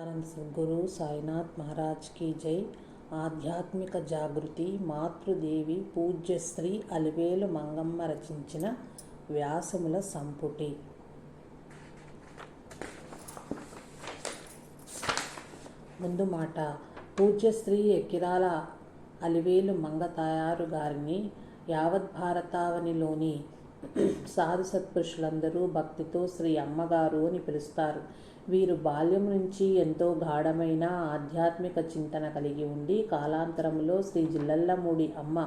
ఆనంద్ సద్గురు సాయినాథ్ మహారాజ్ కీ జై. ఆధ్యాత్మిక జాగృతి మాతృదేవి పూజ్యశ్రీ అలివేలు మంగమ్మ రచించిన వ్యాసముల సంపుటి. ముందు మాట పూజ్యశ్రీ ఎక్కిరాల అలివేలు మంగ తయారు గారిని యావత్ భారతావనిలోని సాధు సత్పురుషులందరూ భక్తితో శ్రీ అమ్మగారు అని పిలుస్తారు. వీరు బాల్యం నుంచి ఎంతో గాఢమైన ఆధ్యాత్మిక చింతన కలిగి ఉండి కాలాంతరంలో శ్రీ జిల్లల్లమూడి అమ్మ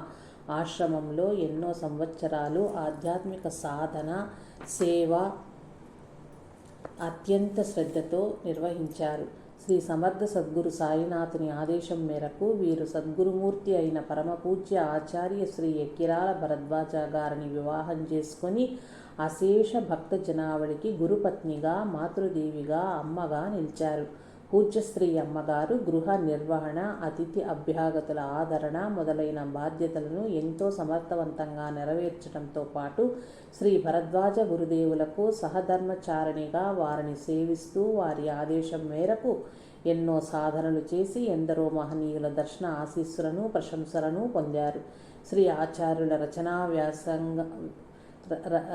ఆశ్రమంలో ఎన్నో సంవత్సరాలు ఆధ్యాత్మిక సాధన సేవ అత్యంత శ్రద్ధతో నిర్వహించారు. శ్రీ సమర్థ సద్గురు సాయినాథుని ఆదేశం మేరకు వీరు సద్గురుమూర్తి అయిన పరమపూజ్య ఆచార్య శ్రీ ఎక్కిరాల భరద్వాజ గారిని వివాహం చేసుకొని అశేష భక్త జనావళికి గురుపత్నిగా మాతృదేవిగా అమ్మగా నిలిచారు. పూజ్యశ్రీ అమ్మగారు గృహ నిర్వహణ అతిథి అభ్యాగతుల ఆదరణ మొదలైన బాధ్యతలను ఎంతో సమర్థవంతంగా నెరవేర్చడంతో పాటు శ్రీ భరద్వాజ గురుదేవులకు సహధర్మచారిణిగా వారిని సేవిస్తూ వారి ఆదేశం మేరకు ఎన్నో సాధనలు చేసి ఎందరో మహనీయుల దర్శన ఆశీస్సులను ప్రశంసలను పొందారు. శ్రీ ఆచార్యుల రచనా వ్యాసంగ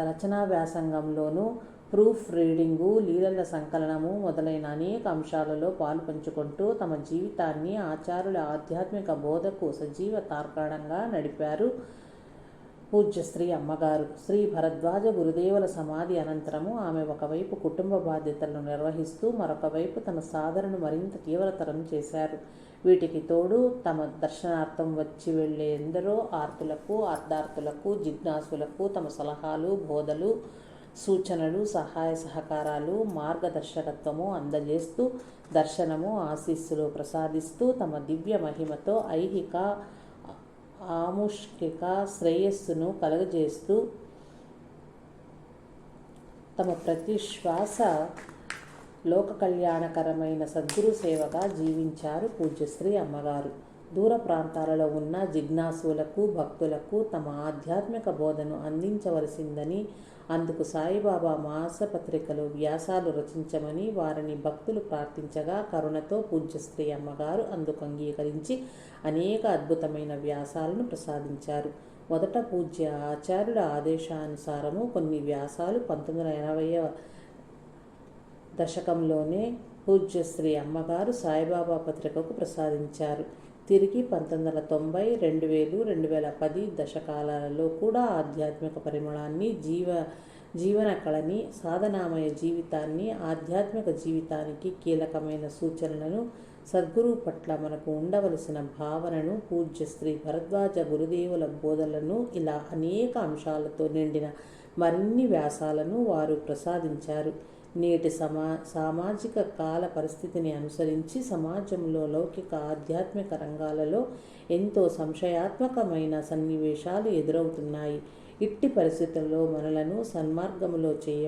రచనా వ్యాసంగంలోనూ ప్రూఫ్ రీడింగు లీలల సంకలనము మొదలైన అనేక అంశాలలో పాలు పంచుకుంటూ తమ జీవితాన్ని ఆచారుల ఆధ్యాత్మిక బోధకు సజీవ తార్కాణంగా నడిపారు పూజ్య శ్రీ అమ్మగారు. శ్రీ భరద్వాజ గురుదేవుల సమాధి అనంతరము ఆమె ఒకవైపు కుటుంబ బాధ్యతలను నిర్వహిస్తూ మరొక వైపు తన సాధనను మరింత తీవ్రతరం చేశారు. వీటికి తోడు తమ దర్శనార్థం వచ్చి వెళ్ళే ఎందరో ఆర్తులకు అర్ధార్థులకు జిజ్ఞాసులకు తమ సలహాలు బోధలు సూచనలు సహాయ సహకారాలు మార్గదర్శకత్వము అందజేస్తూ దర్శనము ఆశీస్సులు ప్రసాదిస్తూ తమ దివ్య మహిమతో ఐహిక ఆముష్కిక శ్రేయస్సును కలుగజేస్తూ తమ ప్రతి శ్వాస లోక కళ్యాణకరమైన సద్గురు సేవగా జీవించారు పూజ్యశ్రీ అమ్మగారు. దూర ప్రాంతాలలో ఉన్న జిజ్ఞాసులకు భక్తులకు తమ ఆధ్యాత్మిక బోధను అందించవలసిందని అందుకు సాయిబాబా మాసపత్రికలు వ్యాసాలు రచించమని వారిని భక్తులు ప్రార్థించగా కరుణతో పూజ్యశ్రీ అమ్మగారు అందుకు అంగీకరించి అనేక అద్భుతమైన వ్యాసాలను ప్రసాదించారు. మొదట పూజ్య ఆచార్యుల ఆదేశానుసారము కొన్ని వ్యాసాలు పంతొమ్మిది వందల ఎనభైవ దశకంలోనే పూజ్యశ్రీ అమ్మగారు సాయిబాబా పత్రికకు ప్రసాదించారు. తిరిగి పంతొమ్మిది వందల తొంభై రెండు వేలు రెండు వేల పది దశకాలలో కూడా ఆధ్యాత్మిక పరిమళాన్ని జీవ జీవన కళని సాధనామయ జీవితాన్ని ఆధ్యాత్మిక జీవితానికి కీలకమైన సూచనలను సద్గురు పట్ల మనకు ఉండవలసిన భావనను పూజ్య శ్రీ భరద్వాజ గురుదేవుల బోధలను ఇలా అనేక అంశాలతో నిండిన మరిన్ని వ్యాసాలను వారు ప్రసాదించారు. నేటి సమా సామాజిక కాల పరిస్థితిని అనుసరించి సమాజంలో లౌకిక ఆధ్యాత్మిక రంగాలలో ఎంతో సంశయాత్మకమైన సన్నివేశాలు ఎదురవుతున్నాయి. ఇట్టి పరిస్థితుల్లో మనలను సన్మార్గములో చేయ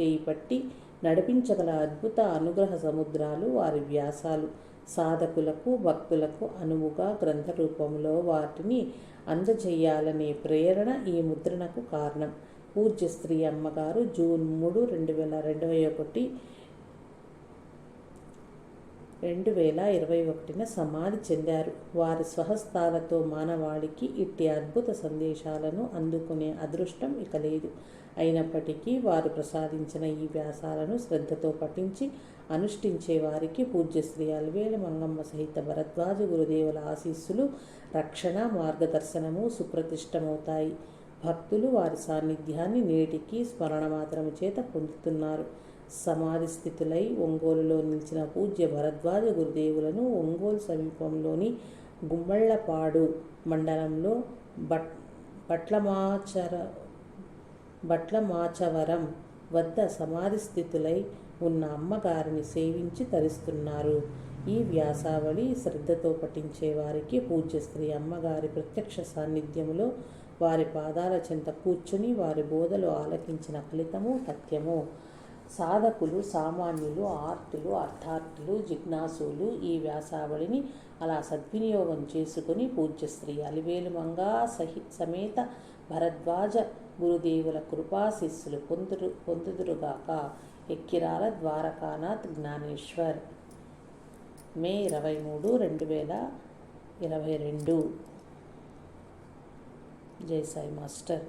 చేయిపట్టి నడిపించగల అద్భుత అనుగ్రహ సముద్రాలు వారి వ్యాసాలు. సాధకులకు భక్తులకు అనువుగా గ్రంథ రూపంలో వాటిని అందజేయాలనే ప్రేరణ ఈ ముద్రణకు కారణం. పూజ్య స్త్రీ అమ్మగారు జూన్ మూడు రెండు వేల రెండు ఒకటి రెండు వేల ఇరవై ఒకటిన సమాధి చెందారు. వారి స్వహస్తాలతో మానవాళికి ఇట్టి అద్భుత సందేశాలను అందుకునే అదృష్టం ఇక లేదు. అయినప్పటికీ వారు ప్రసాదించిన ఈ వ్యాసాలను శ్రద్ధతో పఠించి అనుష్ఠించే వారికి పూజ్యశ్రీ అల్వేల మంగమ్మ సహిత భరద్వాజ గురుదేవుల ఆశీస్సులు రక్షణ మార్గదర్శనము సుప్రతిష్టమవుతాయి. భక్తులు వారి సాన్నిధ్యాన్ని నేటికి స్మరణ మాత్రము చేత పొందుతున్నారు. సమాధి స్థితులై ఒంగోలులో నిలిచిన పూజ్య భరద్వాజ గురుదేవులను ఒంగోలు సమీపంలోని గుమ్మళ్ళపాడు మండలంలో బట్ బట్లమాచర బట్లమాచవరం వద్ద సమాధి స్థితులై ఉన్న అమ్మగారిని సేవించి తరిస్తున్నారు. ఈ వ్యాసావళి శ్రద్ధతో పఠించే వారికి పూజ్య స్త్రీ అమ్మగారి ప్రత్యక్ష సాన్నిధ్యములో వారి పాదాల చెంత కూర్చుని వారి బోధలు ఆలకించిన ఫలితము సత్యము. సాధకులు సామాన్యులు ఆర్తులు అర్థార్థులు జిజ్ఞాసులు ఈ వ్యాసావళిని అలా సద్వినియోగం చేసుకుని పూజ్య స్త్రీ అలివేలు మంగా సహి సమేత భరద్వాజ గురుదేవుల కృపాశిస్సులు పొందురు పొందుదురుగాక. ఎక్కిరాల ద్వారకానాథ్ జ్ఞానేశ్వర్. మే ఇరవై మూడు రెండు వేల ఇరవై రెండు. జై సాయి మాస్టర్